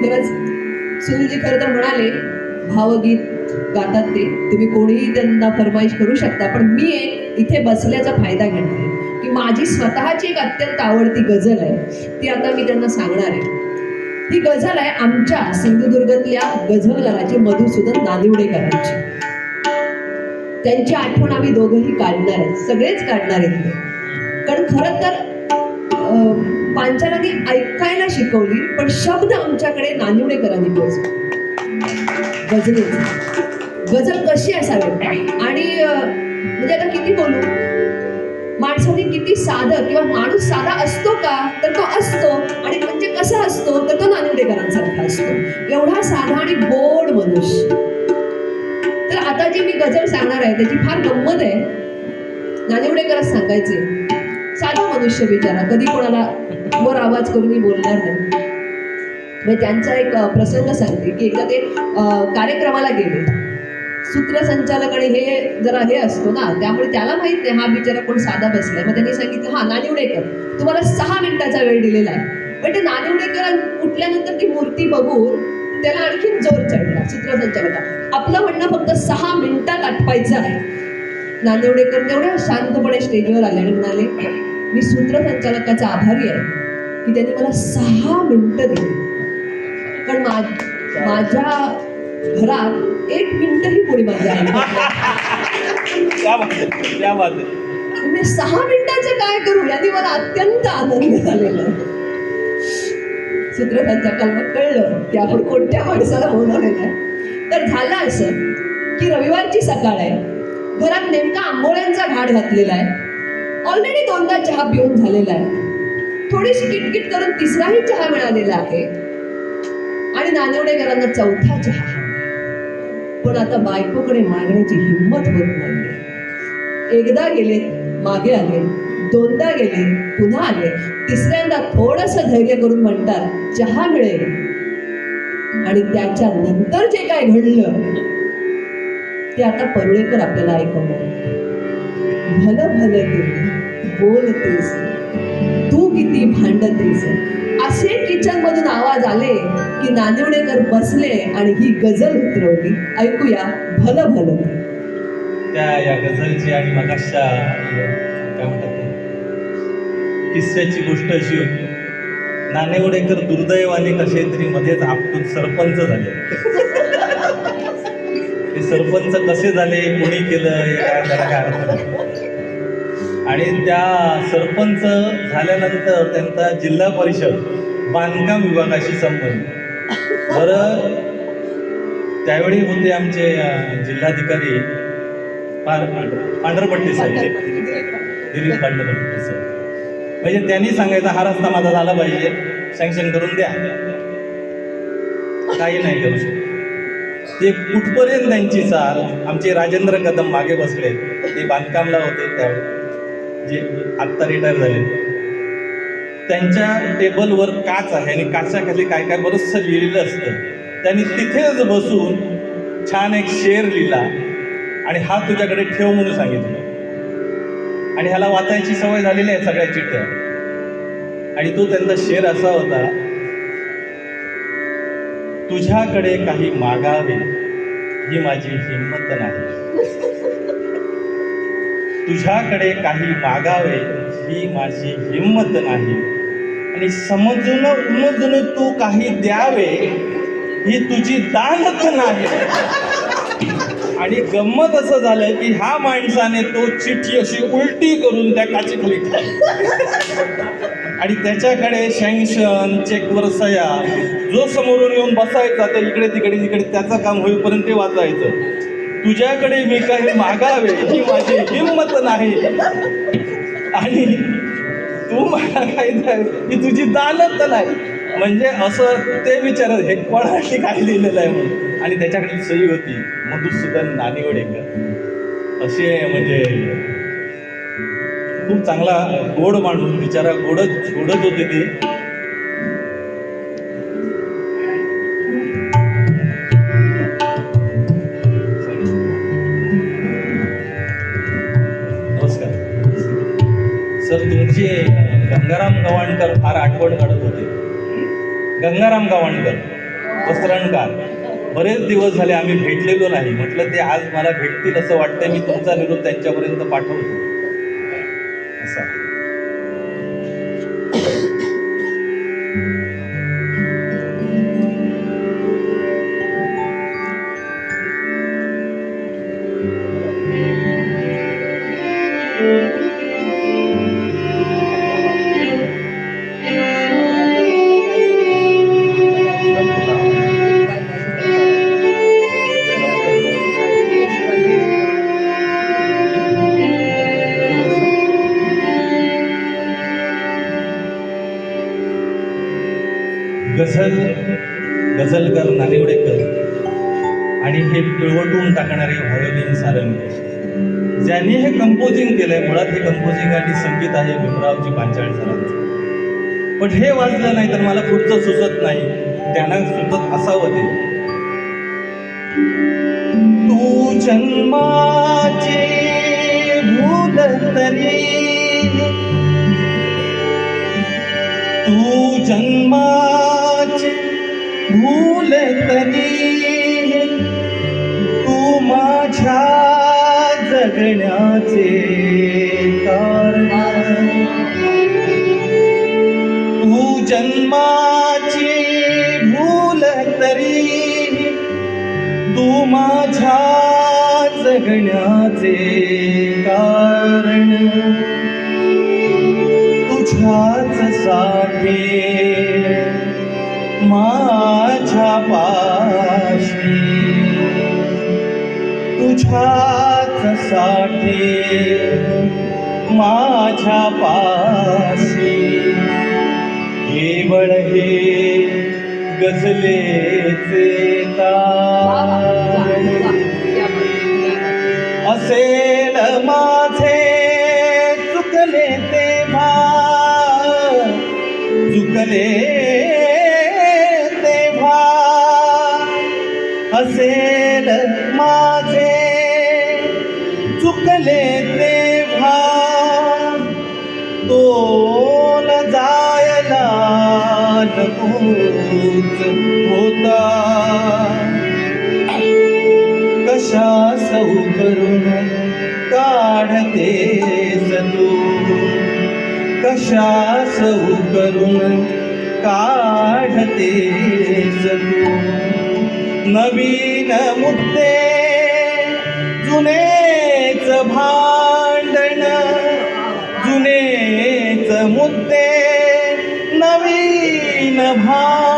खरंच सुनीलजी खरं तर म्हणाले भावगीत गातात ते तुम्ही कोणीही त्यांना फरमाईश करू शकता पण मी एक इथे बसल्याचा फायदा घेणार आहे. की माझी स्वतःची एक अत्यंत आवडती गझल आहे ती आता मी त्यांना सांगणार आहे. ही गझल आहे आमच्या सिंधुदुर्गातल्या गझलकाराची मधुसूदन नानिवडेकरांची त्यांची आठवण आम्ही दोघंही काढणार आहे सगळेच काढणार आहेत. कारण खरं तर अं, पांचालांनी ऐकायला शिकवली पण शब्द आमच्याकडे नानिवडेकरांनी पोहोचले. गझलेचे गजल कशी असावी? आणि म्हणजे आता किती बोलू? माणसाने किती साधं किंवा माणूस साधा असतो का? तर तो असतो. आणि म्हणजे कसा असतो? तर तो नानिवडेकरांसारखा असतो. एवढा साधा आणि गोड मनुष्य. तर आता जी मी गजल सांगणार आहे त्याची फार गंमत आहे. नानिवडेकरच सांगायचे साधू मनुष्य बिचारा. कधी कोणाला वर आवाज करून मी बोलणार नाही. म्हणजे त्यांचा एक प्रसंग सांगते की एकदा ते कार्यक्रमाला गेले. सूत्रसंचालक आणि हे जरा हे असतो ना त्यामुळे त्याला माहीत नाही हा बिचारा कोण साधा बसलाय. मग त्यांनी सांगितलं हा नानिवडेकर तुम्हाला सहा मिनिटाचा वेळ दिलेला आहे. पण ते नानिवडेकर उठल्यानंतर ती मूर्ती बघून त्याला आणखीन जोर चढला सूत्रसंचालका आपलं म्हणणं फक्त सहा मिनिटात आटपायचं आहे. नांदेवडेकर तेवढ्या शांतपणे स्टेजवर आले आणि म्हणाले मी सूत्रसंचालकाचा आभारी आहे की त्यांनी मला सहा मिनिटं दिली. कारण मा- माझ्या घरात एक मिनिटही कोणी माझ्या मी सहा मिनिटाचं काय करू याने मला अत्यंत आनंद झालेला सूत्रसंचालकांना कळलं की आपण कोणत्या माणसाला बोलवलेलं आहे. तर झालं असं की रविवारची सकाळ आहे. घरात नेमका आंबोळ्यांचा घाट घातलेला आहे. ऑलरेडी दोनदा चहा पिऊन झालेला आहे. थोडीशी किटकिट करून तिसराही चहा मिळालेला आहे. आणि नानवडेकरांना चौथा चहा. पण आता बायकोकडे मागण्याची हिंमत होत नाही एकदा गेले मागे आले दोनदा गेले पुन्हा आले. तिसऱ्यांदा थोडस धैर्य करून म्हणतात चहा मिळेल. आणि त्याच्या नंतर जे काय घडलं ते आता परुळेकर आपल्याला ऐकवणार भलं भलं तुम्ही बोलतेस. तू किती भांडतेस. असे किचन मधून आवाज आले की नानिवडेकर बसले आणि ही गजल उतरवली. ऐकूया भलं भलं. त्या या गझलची आणि मगाशा काय म्हणतात किस्स्याची गोष्ट अशी होती. नानेवडेकर दुर्दैवाने कसे तरी मध्येच आपटून सरपंच झाले. ते सरपंच कसे झाले कोणी केलं हे काय त्याला काय अर्थ आणि त्या सरपंच झाल्यानंतर त्यांचा जिल्हा परिषद बांधकाम विभागाशी संबंध. बरं त्यावेळी होते आमचे जिल्हाधिकारी पार पांढरपट्टी साहेब. दिलीप पांढरपट्टी साहेब. म्हणजे त्यांनी सांगायचा हा रस्ता माझा झाला पाहिजे. सँक्शन करून द्या. काही नाही करू शकत. ते कुठपर्यंत त्यांची चाल? आमचे राजेंद्र कदम मागे बसले. ते बांधकामला होते त्यावेळी. जे आत्ता रिटायर झाले त्यांच्या टेबलवर काच आहे आणि काचाखाली काय काय बरंचसं लिहिलेलं असतं. त्यांनी तिथेच बसून छान एक शेर लिहिला आणि हा तुझ्याकडे ठेव म्हणून सांगितलं. आणि ह्याला वाचायची सवय झालेली आहे सगळ्या चिठ्ठ्या. आणि तो त्यांचा शेर असा होता तुझ्याकडे काही मागावे ही माझी हिंमत नाही. तुझ्याकडे काही मागावे ही माझी हिंमत नाही. आणि समजून उमजून तू काही द्यावे ही तुझी दानत नाही. आणि गंमत असं झालं की ह्या माणसाने तो चिठ्ठी अशी उलटी करून त्या काचेखाली ठेवली. आणि त्याच्याकडे शँक्शन चेकवर सया जो समोरून येऊन बसायचा तर इकडे तिकडे तिकडे त्याचं काम होईपर्यंत ते वाचायचं. तुझ्याकडे मी काही मागावे ही माझी हिंमत नाही. आणि तू मला काही ही तुझी दानत नाही. म्हणजे असं ते विचारत हे कोणाशी काय लिहिलेलं आहे म्हणून. आणि त्याच्याकडे सही होती मधुसूदन नानिवडेकर. असे म्हणजे खूप चांगला गोड माणूस बिचारा गोडच गोडच होते ते. सर तुमचे गंगाराम गवाणकर फार आठवण काढत होते. गंगाराम गवाणकर वस्त्रणकार बरेच दिवस झाले आम्ही भेटलेलो नाही. म्हटलं ते आज मला भेटतील असं वाटतंय मी तुमचा निरोप त्यांच्यापर्यंत पाठवतो. मुळात हे संगीत आहे भीमरावजी पांचाळ सरांचं. पण हे वाजलं नाही तर मला पुढचं सुचत नाही. त्यांना सुचत असावं ते. तू जन्माचे भूल तू जन्माचे भूल तरी. तू माझ्या जगण्याचे तू भूल तरी तू माझ्या जगण्याचे कारण. तुझ्याच साठी माझ्या पाशी. तुझ्याच साठी माझ्या पाशी. केवळ हे गजलेचे तारण असेल माझे चुकले तेव्हा चुकले कशा करून काढते तू नवीन मुद्दे जुनेच भांडण जुनेच मुद्दे नवीन भांडण.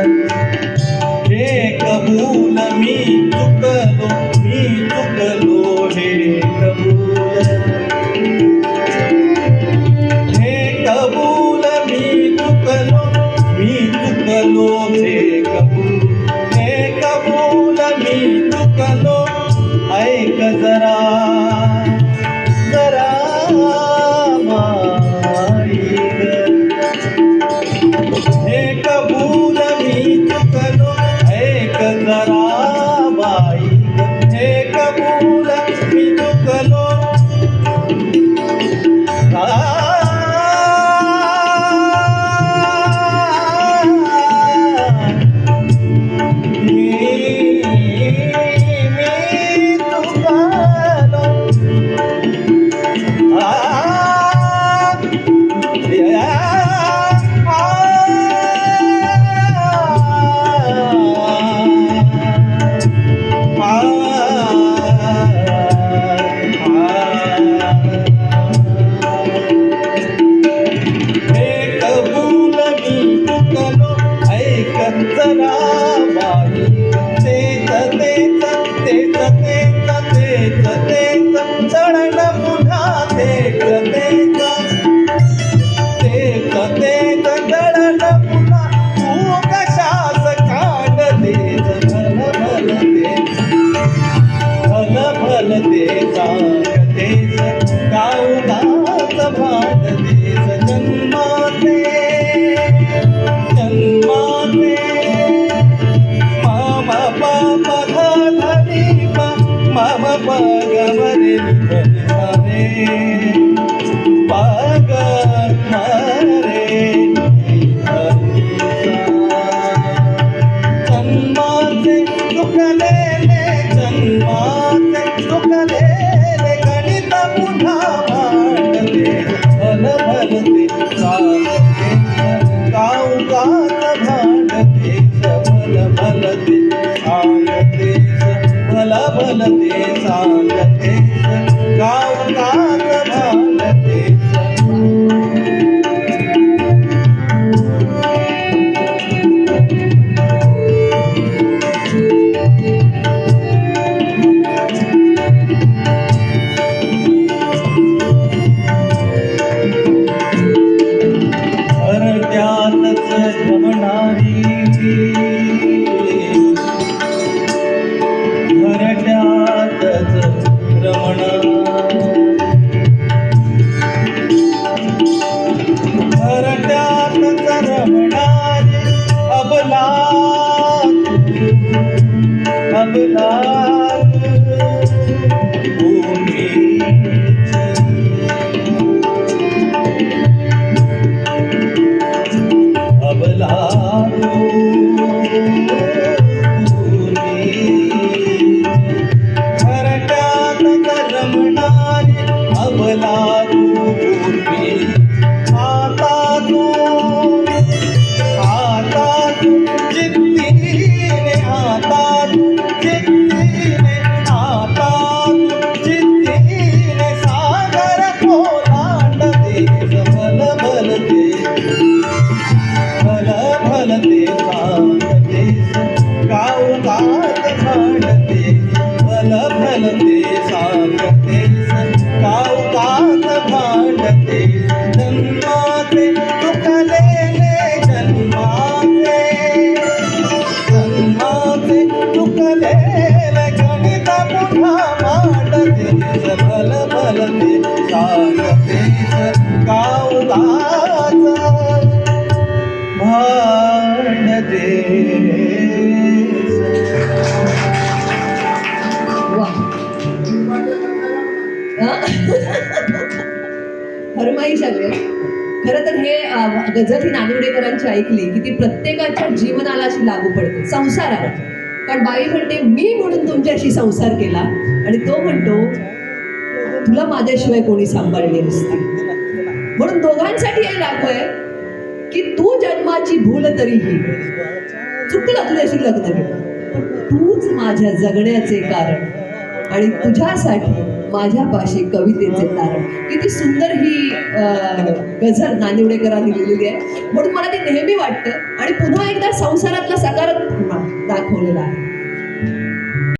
कबूल हे कबूल मी না फरमाईश आली खरं तर हे गजल ही नानिवडेकरांची ऐकली की ती प्रत्येकाच्या जीवनाला अशी लागू पडते संसाराला. कारण बाई म्हणते मी म्हणून तुमच्याशी संसार केला. आणि तो म्हणतो तुला माझ्याशिवाय कोणी सांभाळली नसते. म्हणून दोघांसाठी हे लागू आहे की तू जन्माची भूल तरीही चुकलं तुझ्याशी लग्न केलं. पण तूच माझ्या जगण्याचे कारण आणि तुझ्यासाठी माझ्यापाशी कवितेचे तारण किती सुंदर ही गझल नानिवडेकरांनी लिहिलेली आहे. म्हणून मला ते नेहमी वाटतं. आणि पुन्हा एकदा संसारातला सकारात्मक दाखवलेला आहे.